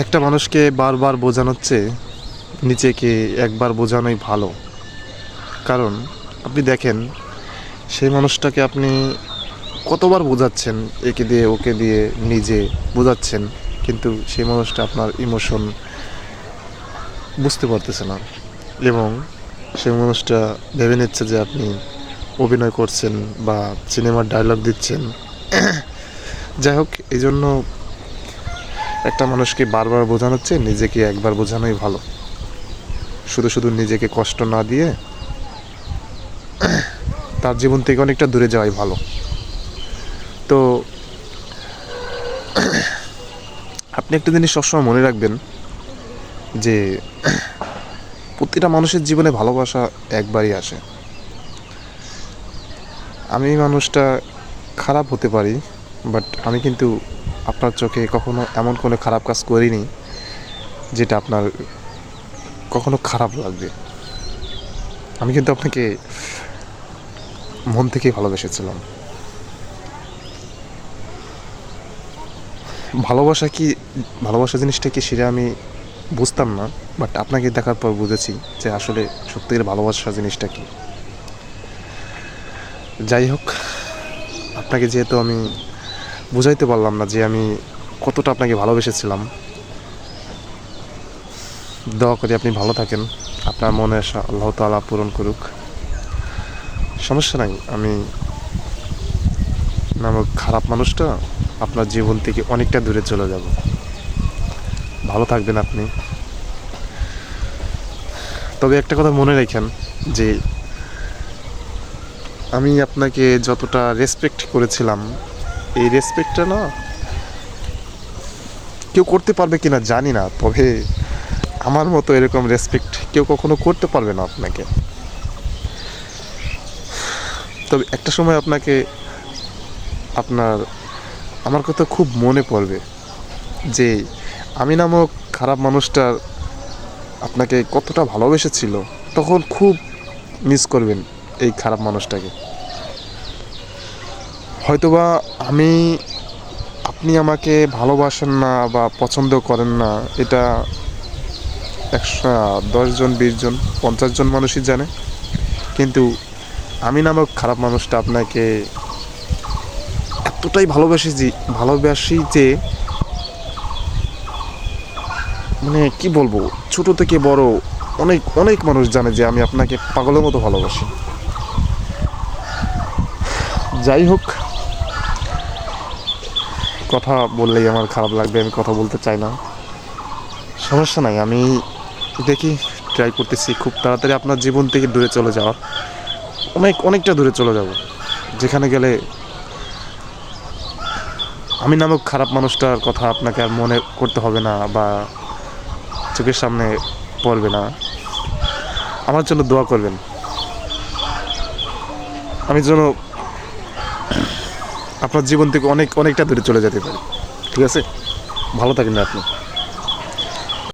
একটা মানুষকে বারবার বোঝানোর চেয়ে নিজেকে একবার বোঝানোই ভালো। কারণ আপনি দেখেন, সেই মানুষটাকে আপনি কতবার বোঝাচ্ছেন, একে দিয়ে ওকে দিয়ে নিজে বোঝাচ্ছেন, কিন্তু সেই মানুষটা আপনার ইমোশন বুঝতে পারতেছে না। এবং সেই মানুষটা ভেবে নিচ্ছে যে আপনি অভিনয় করছেন বা সিনেমার ডায়লগ দিচ্ছেন। যাই হোক, এই জন্য একটা মানুষকে বারবার বোঝানো হচ্ছে নিজেকে একবার বোঝানোই ভালো। শুধু শুধু নিজেকে কষ্ট না দিয়ে তার জীবন থেকে অনেকটা দূরে যাওয়াই ভালো। তো আপনি একটা জিনিস সবসময় মনে রাখবেন যে প্রতিটা মানুষের জীবনে ভালোবাসা একবারই আসে। আমি মানুষটা খারাপ হতে পারি বাট আমি কিন্তু আপনার চোখে কখনো এমন কোনো খারাপ কাজ করিনি যেটা আপনার কখনো খারাপ লাগবে। আমি কিন্তু আপনাকে মন থেকেই ভালোবেসেছিলাম। ভালোবাসা কি, ভালোবাসা জিনিসটা কি সেটা আমি বুঝতাম না বাট আপনাকে দেখার পর বুঝেছি যে আসলে সত্যিকার ভালোবাসা জিনিসটা কি। যাই হোক, আপনাকে যেহেতু আমি বুঝাইতে পারলাম না যে আমি কতটা আপনাকে ভালোবেসেছিলাম। দোয়া করি আপনি ভালো থাকেন। আপনার মনে আল্লাহ তালা পূরণ করুক। সমস্যা নাই, আমি নামক খারাপ মানুষটা আপনার জীবন থেকে অনেকটা দূরে চলে যাব। ভালো থাকবেন আপনি। তবে একটা কথা মনে রেখেন যে আমি আপনাকে যতটা রেসপেক্ট করেছিলাম এই রেসপেক্টটা না কেউ করতে পারবে কিনা জানি না, তবে আমার মতো এরকম রেসপেক্ট কেউ কখনো করতে পারবে না আপনাকে। তবে একটা সময় আপনাকে আপনার, আমার কথা খুব মনে পড়বে যে আমি নামক খারাপ মানুষটার আপনাকে কতটা ভালোবেসেছিল, তখন খুব মিস করবেন এই খারাপ মানুষটাকে। হয়তোবা আমি, আপনি আমাকে ভালোবাসেন না বা পছন্দ করেন না, এটা একশো দশজন বিশ জন, পঞ্চাশ জন মানুষই জানে। কিন্তু আমি নামক খারাপ মানুষটা আপনাকে এতটাই ভালোবাসি যে ভালোবাসি যে মানে কি বলব, ছোট থেকে বড় অনেক অনেক মানুষ জানে যে আমি আপনাকে পাগলের মতো ভালোবাসি। যাই হোক কথা বললেই আমার খারাপ লাগবে, আমি কথা বলতে চাই না। সমস্যা নাই, আমি দেখি ট্রাই করতেছি, খুব তাড়াতাড়ি আপনার জীবন থেকে দূরে চলে যাওয়ার অনেক, অনেকটা দূরে চলে যাব। যেখানে গেলে আমি নামক খারাপ মানুষটার কথা আপনাকে আর মনে করতে হবে না বা চোখের সামনে পড়বে না। আমার জন্য দোয়া করবেন। আমি যেন আপনার জীবন থেকে অনেক অনেকটা দূরে চলে যেতে পারে। ঠিক আছে? ভালো থাকেন আপনি।